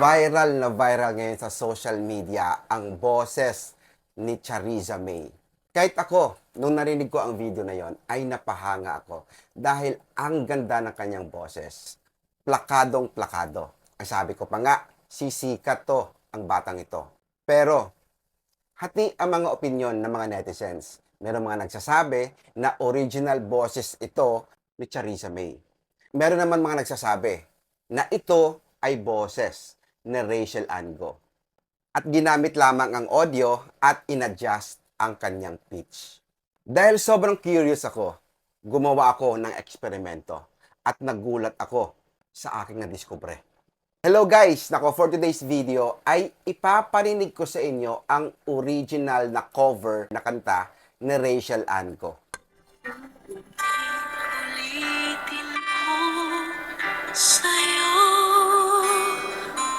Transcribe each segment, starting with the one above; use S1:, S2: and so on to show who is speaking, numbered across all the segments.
S1: Viral na viral ngayon sa social media ang boses ni Chariza May. Kahit ako, nung narinig ko ang video na yon, ay napahanga ako dahil ang ganda ng kanyang boses. Plakadong plakado. Ang sabi ko pa nga, sisikat to ang batang ito. Pero, hati ang mga opinion ng mga netizens Meron mga nagsasabi na original boses ito ni Chariza May. Meron naman mga nagsasabi na ito ay boses ni Rachel Ango. At ginamit lamang ang audio at inadjust ang kanyang pitch. Dahil sobrang curious ako, gumawa ako ng eksperimento at nagulat ako sa aking nadiskubre. Hello guys! Nako, for today's video ay ipaparinig ko sa inyo ang original na cover na kanta ni Rachel.
S2: Ulitin ko sa'yo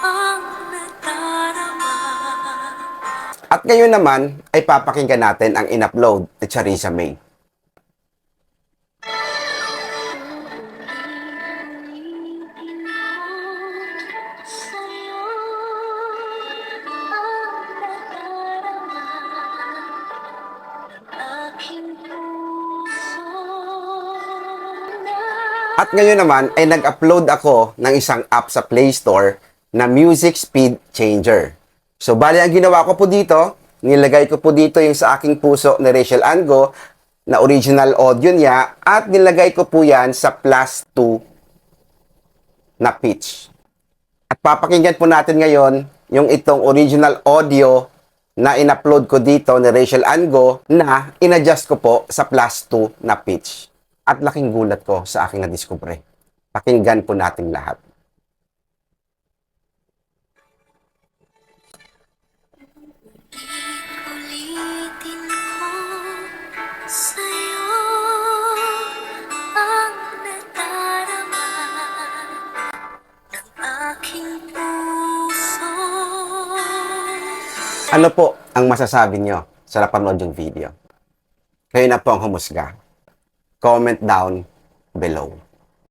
S2: ang nadarama
S1: At ngayon naman ay papakinggan natin ang in-upload ni Charissa May. At ngayon naman ay nag-upload ako ng isang app sa Play Store na Music Speed Changer. So, bali ang ginawa ko po dito, nilagay ko po dito yung sa aking puso ni Rachel Ango na original audio niya at nilagay ko po yan sa plus 2 na pitch. At papakinggan po natin ngayon yung itong original audio na in-upload ko dito ni Rachel Ango na inadjust ko po sa plus 2 na pitch. At laking gulat ko sa aking nadiskubre. Pakinggan po natin lahat. Ano po ang masasabi nyo sa napanood yung video? Kayo na po ang humusga. Comment down below.